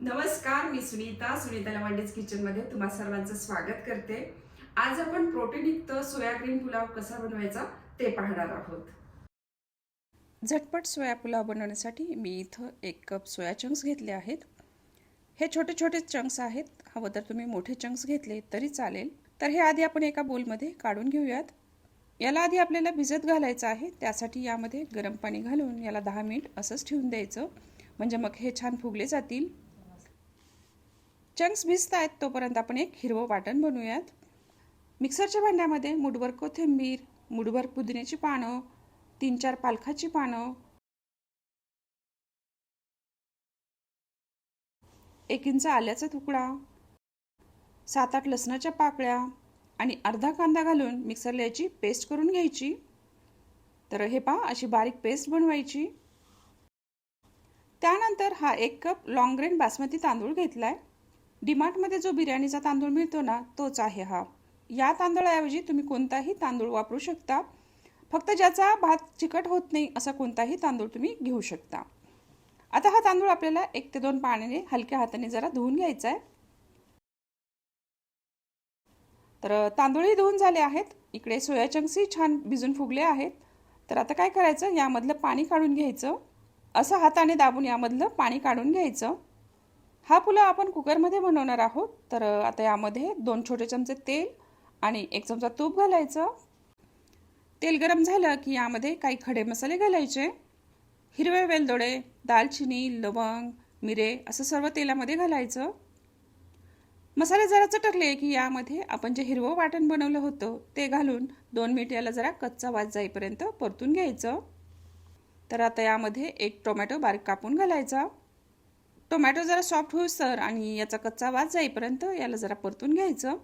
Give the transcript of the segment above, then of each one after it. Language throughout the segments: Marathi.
नमस्कार मी सुनीता सुनीता लवांडेज किचनमध्ये तुम्हा सर्वांचं स्वागत करते. आज आपण प्रोटीनयुक्त सोयाग्रीन पुलाव कसा बनवायचा ते पाहणार आहोत. झटपट सोया पुलाव बनवण्यासाठी मी इथं एक कप सोया चंक्स घेतले आहेत. हे छोटे छोटे चंक्स आहेत. हवं तर तुम्ही मोठे चंक्स घेतले तरी चालेल. तर हे आधी आपण एका बोलमध्ये काढून घेऊयात. याला आधी आपल्याला भिजत घालायचं आहे. त्यासाठी यामध्ये गरम पाणी घालून याला दहा मिनिट असंच ठेवून द्यायचं. म्हणजे मग हे छान फुगले जातील. चंक्स भिजत आहेत तोपर्यंत आपण एक हिरवं वाटण बनवूयात. मिक्सरच्या भांड्यामध्ये मुठभर कोथिंबीर मुठभर पुदिन्याची पानं तीन चार पालखाची पानं एक इंच आल्याचा तुकडा सात आठ लसणाच्या पाकळ्या आणि अर्धा कांदा घालून मिक्सरला याची पेस्ट करून घ्यायची. तर हे पहा अशी बारीक पेस्ट बनवायची. त्यानंतर हा एक कप लॉंग ग्रेन बासमती तांदूळ घेतला आहे डीमार्टमध्ये जो बिर्याणीचा तांदूळ मिळतो ना तोच आहे हा. या तांदळाऐवजी तुम्ही कोणताही तांदूळ वापरू शकता. फक्त ज्याचा भात चिकट होत नाही असा कोणताही तांदूळ तुम्ही घेऊ शकता. आता हा तांदूळ आपल्याला एक ते दोन पाण्याने हलक्या हाताने जरा धुवून घ्यायचा आहे. तर तांदूळही धुवून झाले आहेत. इकडे सोया चंक्सही छान भिजून फुगले आहेत. तर आता काय करायचं? यामधलं पाणी काढून घ्यायचं. असं हाताने दाबून यामधलं पाणी काढून घ्यायचं. हा पुलाव आपण कुकरमध्ये बनवणार आहोत. तर आता यामध्ये दोन छोटे चमचे तेल आणि एक चमचा तूप घालायचं. तेल गरम झालं की यामध्ये काही खडे मसाले घालायचे. हिरवे वेलदोडे दालचिनी लवंग मिरे असं सर्व तेलामध्ये घालायचं. मसाले जरा चटकले की यामध्ये आपण जे हिरवं वाटण बनवलं होतं ते घालून दोन मिनिट याला जरा कच्चा वास जाईपर्यंत परतून घ्यायचं. तर आता यामध्ये एक टोमॅटो बारीक कापून घालायचा. टोमॅटो जरा सॉफ्ट होईसर आणि याचा कच्चा वास जाईपर्यंत याला जरा परतून घ्यायचं.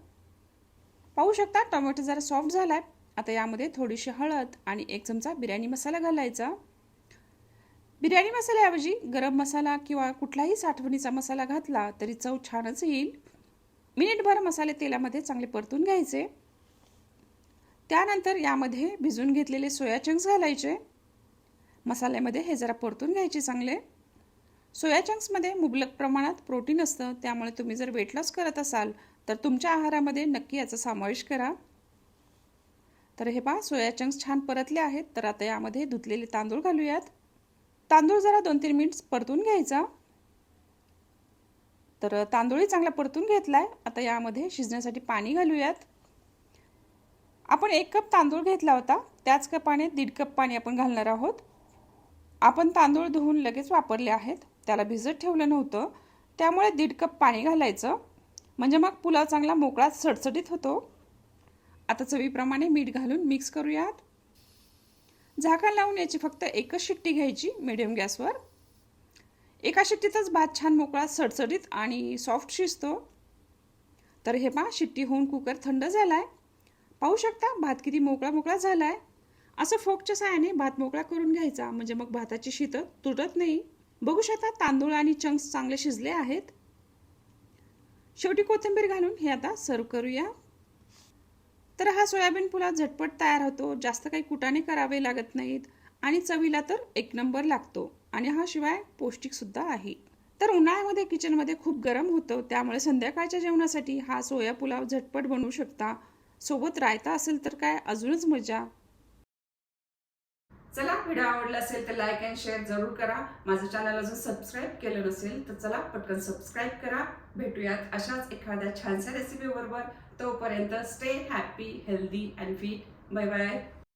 पाहू शकता टोमॅटो जरा सॉफ्ट झाला आहे आता यामध्ये थोडीशी हळद आणि एक चमचा बिर्याणी मसाला घालायचा. बिर्याणी मसाल्याऐवजी गरम मसाला किंवा कुठलाही साठवणीचा मसाला घातला तरी चव छानच येईल. मिनिटभर मसाले तेलामध्ये चांगले परतून घ्यायचे. त्यानंतर यामध्ये भिजून घेतलेले सोया चंक्स घालायचे. मसाल्यामध्ये हे जरा परतून घ्यायचे चांगले. सोया चंक्समध्ये मुबलक प्रमाणात प्रोटीन असतं त्यामुळे तुम्ही जर वेट लॉस करत असाल तर तुमच्या आहारामध्ये नक्की याचा समावेश करा. तर हे पहा सोया चंक्स छान परतले आहेत तर आता यामध्ये धुतलेले तांदूळ घालूयात. तांदूळ जरा दोन तीन मिनिट्स परतून घ्यायचा. तर तांदूळही चांगला परतून घेतलाय आता यामध्ये शिजण्यासाठी पाणी घालूयात. आपण एक कप तांदूळ घेतला होता त्याच कपाने दीड कप पाणी आपण घालणार आहोत. आपण तांदूळ धुवून लगेच वापरले आहेत. त्याला भिजत ठेवलं नव्हतं. त्यामुळे दीड कप पाणी घालायचं. म्हणजे मग पुलाव चांगला मोकळा सडसडीत होतो. आता चवीप्रमाणे मीठ घालून मिक्स करूयात. झाकण लावून याची फक्त एकच शिट्टी घ्यायची मिडियम गॅसवर. एका शिट्टीतच भात छान मोकळा सडसडीत आणि सॉफ्ट शिजतो. तर हे पहा शिट्टी होऊन कुकर थंड झाला आहे पाहू शकता भात किती मोकळा मोकळा झाला आहे असं फोकच्या सायाने भात मोकळा करून घ्यायचा. म्हणजे मग भाताची शीतं तुटत नाही. बघू शकता तांदूळ आणि चंक्स चांगले शिजले आहेत. शेवटी कोथिंबीर घालून हे आता सर्व करूया. तर हा सोयाबीन पुलाव झटपट तयार होतो जास्त काही कुटाने करावे लागत नाहीत आणि चवीला तर एक नंबर लागतो आणि हा शिवाय पौष्टिक सुद्धा आहे. तर उन्हाळ्यामध्ये किचनमध्ये खूप गरम होतं त्यामुळे संध्याकाळच्या जेवणासाठी हा सोया पुलाव झटपट बनवू शकता. सोबत रायता असेल तर काय अजूनच मजा. चला व्हिडिओ आवडला असेल तर लाईक अँड शेअर जरूर करा. माझं चॅनल अजून सबस्क्राईब केलं नसेल तर चला पटकन सबस्क्राईब करा. भेटूयात अशाच एखाद्या छानशा रेसिपी बरोबर. तोपर्यंत stay happy healthy and fit bye bye